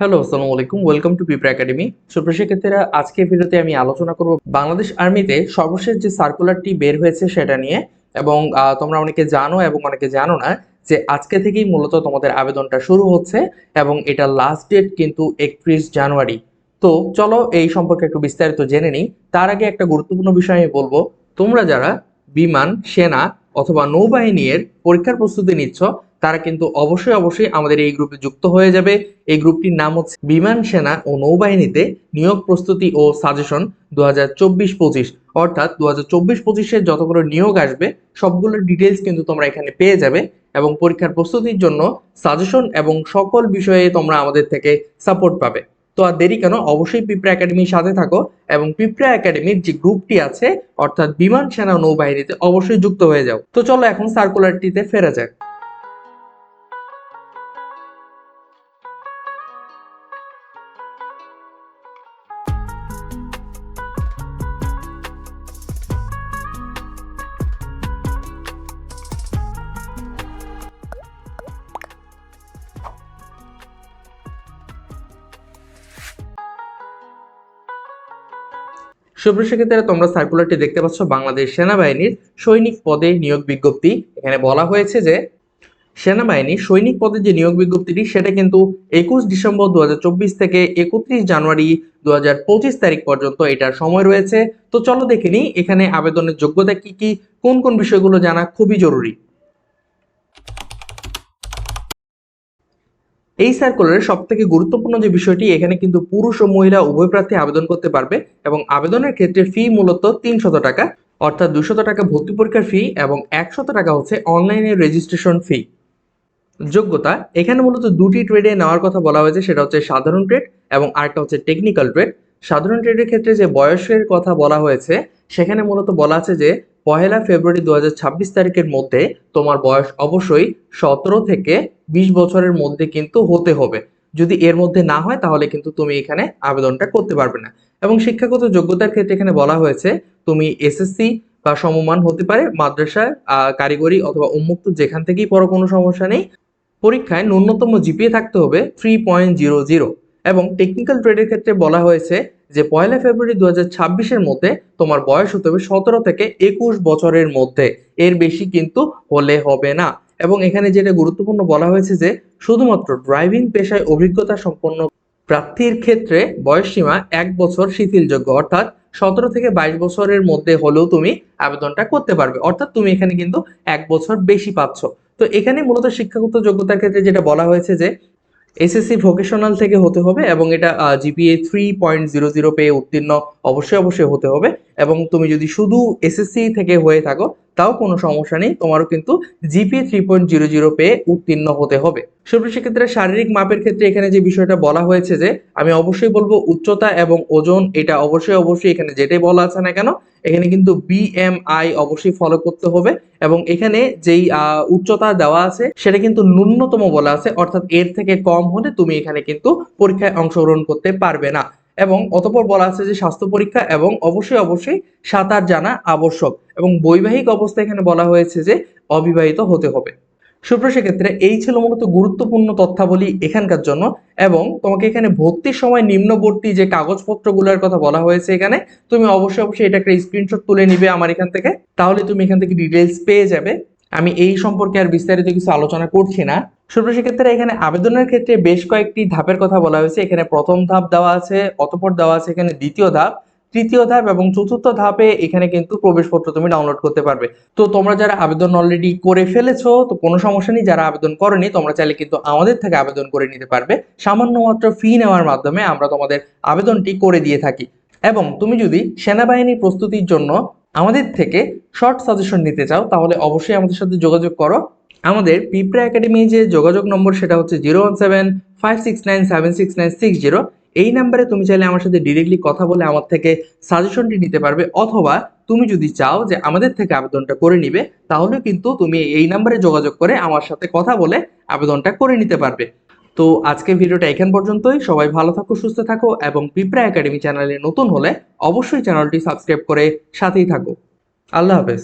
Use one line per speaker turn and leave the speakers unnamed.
Hello, আসসালামু আলাইকুম, welcome two Pipra academy. সুপ্রিয় শিক্ষার্থীরা আজকে ভিডিওতে আমি আলোচনা করব বাংলাদেশ আর্মিতে সর্বশেষ যে সার্কুলারটি বের হয়েছে সেটা নিয়ে। এবং তোমরা অনেকে জানো এবং অনেকে জানো না যে আজকে থেকেই মূলত তোমাদের আবেদনটা শুরু হচ্ছে এবং এটা লাস্ট ডেট কিন্তু একত্রিশ জানুয়ারি। তো চলো এই সম্পর্কে একটু বিস্তারিত জেনে নিই। তার আগে একটা গুরুত্বপূর্ণ বিষয় আমি বলব। তোমরা যারা বিমান, সেনা অথবা নৌবাহিনীর পরীক্ষার প্রস্তুতি নিচ্ছ তারা কিন্তু অবশ্যই অবশ্যই আমাদের এই গ্রুপে যুক্ত হয়ে যাবে। এই গ্রুপটির নাম হচ্ছে বিমান সেনা ও নৌবাহিনীতে নিয়োগ প্রস্তুতি ও সাজেশন দু হাজার চব্বিশ পঁচিশ। অর্থাৎ দু হাজার চব্বিশ পঁচিশের যতগুলো নিয়োগ আসবে সবগুলোর ডিটেলস কিন্তু তোমরা এখানে পেয়ে যাবে এবং পরীক্ষার প্রস্তুতির জন্য সাজেশন এবং সকল বিষয়ে তোমরা আমাদের থেকে সাপোর্ট পাবে। তো আর দেরি কেন, অবশ্যই পিঁপড়া একাডেমির সাথে থাকো এবং পিঁপড়া একাডেমির যে গ্রুপটি আছে, অর্থাৎ বিমান সেনা নৌবাহিনীতে অবশ্যই যুক্ত হয়ে যাও। তো চলো এখন সার্কুলারটিতে ফেরা যাক। সুপ্রিয় তোমরা সার্কুলারটি দেখতে পাচ্ছ, বাংলাদেশ সেনাবাহিনীর সৈনিক পদে নিয়োগ বিজ্ঞপ্তি। এখানে বলা হয়েছে যে, সেনাবাহিনী সৈনিক পদে যে নিয়োগ বিজ্ঞপ্তিটি, সেটা কিন্তু একুশ ডিসেম্বর দু হাজার চব্বিশ থেকে একত্রিশ জানুয়ারি দু হাজার পঁচিশ তারিখ পর্যন্ত এটার সময় রয়েছে। তো চলো দেখে এখানে আবেদনের যোগ্যতা কি কি, কোন কোন বিষয়গুলো জানা খুবই জরুরি। এই সার্কুলারের সব থেকে গুরুত্বপূর্ণ যে বিষয়টি, এখানে কিন্তু পুরুষ ও মহিলা উভয় প্রার্থী আবেদন করতে পারবে এবং আবেদনের ক্ষেত্রে ফি মূলত তিনশত টাকা, অর্থাৎ দুশত টাকা ভর্তি পরীক্ষার ফি এবং একশত টাকা হচ্ছে অনলাইনে রেজিস্ট্রেশন ফি যোগ্যতা, এখানে মূলত দুটি ট্রেডে নেওয়ার কথা বলা হয়েছে, সেটা হচ্ছে সাধারণ ট্রেড এবং আরেকটা হচ্ছে টেকনিক্যাল ট্রেড সাধারণ ট্রেডের ক্ষেত্রে যে বয়সের কথা বলা হয়েছে, সেখানে মূলত বলা আছে যে পহেলা ফেব্রুয়ারি দু হাজার ছাব্বিশ তারিখের মধ্যে তোমার বয়স অবশ্যই সতেরো থেকে বিশ বছরের মধ্যে কিন্তু হতে হবে। যদি এর মধ্যে না হয়, তাহলে কিন্তু তুমি এখানে আবেদনটা করতে পারবে না। এবং শিক্ষাগত যোগ্যতার ক্ষেত্রে এখানে বলা হয়েছে, তুমি এসএসসি বা সমমান হতে পারে মাদ্রাসায় কারিগরি অথবা উন্মুক্ত যেখান থেকেই পড়ো, কোনো সমস্যা নেই। পরীক্ষায় ন্যূনতম জিপিএ থাকতে হবে থ্রি পয়েন্ট জিরো জিরো এবং টেকনিক্যাল ট্রেডের ক্ষেত্রে বলা হয়েছে যে, পয়লা ফেব্রুয়ারি দু হাজার মধ্যে তোমার বয়স হতে হবে সতেরো থেকে একুশ বছরের মধ্যে। এর বেশি কিন্তু হলে হবে না। এবং এখানে যেটা গুরুত্বপূর্ণ বলা হয়েছে যে শুধুমাত্র ড্রাইভিং পেশায় অভিজ্ঞতা সম্পন্ন প্রার্থীর ক্ষেত্রে বয়সসীমা এক বছর শিথিলযোগ্য, অর্থাৎ সতেরো থেকে বাইশ বছরের মধ্যে হলেও তুমি আবেদনটা করতে পারবে। অর্থাৎ তুমি এখানে কিন্তু এক বছর বেশি পাচ্ছ। তো এখানে মূলত শিক্ষাগত যোগ্যতার ক্ষেত্রে যেটা বলা হয়েছে যে এসএসসি ভোকেশনাল থেকে হতে হবে এবং এটা GPA three point zero zero পেয়ে উত্তীর্ণ অবশ্যই অবশ্যই হতে হবে। এবং তুমি যদি শুধু এসএসসি থেকে হয়ে থাকো, তাও কোনো সমস্যা নেই। তোমারও কিন্তু GPA three point zero zero পেয়ে উত্তীর্ণ হতে হবে। সুপ্রিয় সেক্ষেত্রে শারীরিক মাপের ক্ষেত্রে এখানে যে বিষয়টা বলা হয়েছে যে, আমি অবশ্যই বলব উচ্চতা এবং ওজন, এটা অবশ্যই অবশ্যই এখানে যেটাই বলা আছে না কেন, এখানে কিন্তু বিএমআই অবশ্যই ফলো করতে হবে। এবং এখানে যেই উচ্চতা দেওয়া আছে, সেটা কিন্তু ন্যূনতম বলা আছে। অর্থাৎ এর থেকে কম হলে তুমি এখানে কিন্তু পরীক্ষায় অংশগ্রহণ করতে পারবে না। এবং অতপর বলা আছে যে স্বাস্থ্য পরীক্ষা এবং অবশ্যই অবশ্যই সাঁতার জানা আবশ্যক এবং বৈবাহিক অবস্থা এখানে বলা হয়েছে যে অবিবাহিত হতে হবে। সুপ্রিয় সেক্ষেত্রে এই ছিল মূলত গুরুত্বপূর্ণ তথ্যাবলী এখানকার জন্য এবং তোমাকে এখানে ভর্তির সময় নিম্নবর্তী যে কাগজপত্রগুলোর কথা বলা হয়েছে এখানে, তুমি অবশ্যই অবশ্যই এটা একটা স্ক্রিনশট তুলে নিবে আমার এখান থেকে। তাহলে তুমি এখান থেকে ডিটেলস পেয়ে যাবে। আমি এই সম্পর্কে আর বিস্তারিত কিছু আলোচনা করছি না। সুপ্রিয় সেক্ষেত্রে এখানে আবেদনের ক্ষেত্রে বেশ কয়েকটি ধাপের কথা বলা হয়েছে। এখানে প্রথম ধাপ দেওয়া আছে, অতপর দেওয়া আছে, এখানে দ্বিতীয় ধাপ। তৃতীয় ধাপ এবং চতুর্থ ধাপে এখানে কিন্তু প্রবেশপত্র তুমি ডাউনলোড করতে পারবে। তো তোমরা যারা আবেদন অলরেডি করে ফেলেছো, তো কোনো সমস্যা নেই। যারা আবেদন করেনি, তোমরা চাইলে কিন্তু আমাদের থেকে আবেদন করে নিতে পারবে। সামান্য মাত্র ফি নেওয়ার মাধ্যমে আমরা তোমাদের আবেদনটি করে দিয়ে থাকি। এবং তুমি যদি সেনাবাহিনীর প্রস্তুতির জন্য আমাদের থেকে শর্ট সাজেশন নিতে চাও, তাহলে অবশ্যই আমাদের সাথে যোগাযোগ করো। আমাদের পিঁপড়া একাডেমি যে যোগাযোগ নম্বর, সেটা হচ্ছে zero one seven five six nine seven six nine six zero এই নাম্বারে তুমি চাইলে আমার সাথে ডিরেক্টলি কথা বলে আমার থেকে সাজেশনটি নিতে পারবে, অথবা তুমি যদি চাও যে আমাদের থেকে আবেদনটা করে নিবে, তাহলে কিন্তু তুমি এই নাম্বারে যোগাযোগ করে আমার সাথে কথা বলে আবেদনটা করে নিতে পারবে। তো আজকের ভিডিওটা এখান পর্যন্তই। সবাই ভালো থাকো, সুস্থ থাকো এবং পিপ্রা একাডেমি চ্যানেলে নতুন হলে অবশ্যই চ্যানেলটি সাবস্ক্রাইব করে সাথেই থাকো। আল্লাহ হাফেজ।